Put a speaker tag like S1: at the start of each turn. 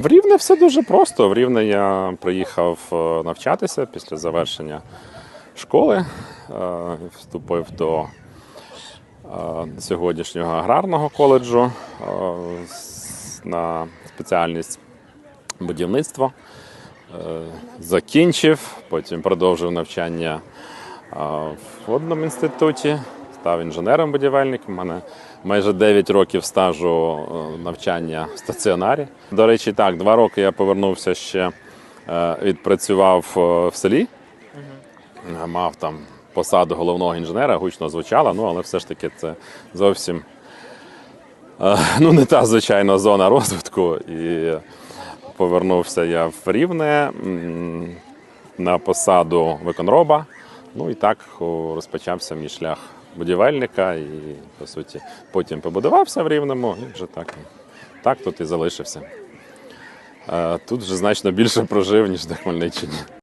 S1: В Рівне все дуже просто. В Рівне я приїхав е, навчатися після завершення школи. Е, Вступив до е, сьогоднішнього аграрного коледжу на спеціальність будівництво. Закінчив, потім продовжив навчання в одному інституті, став інженером-будівельником. У мене майже 9 років стажу е, навчання в стаціонарі. До речі, так, два роки я повернувся ще, е, відпрацював е, в селі. Мав там посаду головного інженера, гучно звучало, ну але все ж таки це зовсім ну, не та звичайна зона розвитку. І повернувся я в Рівне на посаду виконроба. Ну і так розпочався мій шлях будівельника. І, по суті, потім побудувався в Рівному і вже так, так тут і залишився. Е, Тут вже значно більше прожив, ніж на Хмельниччині.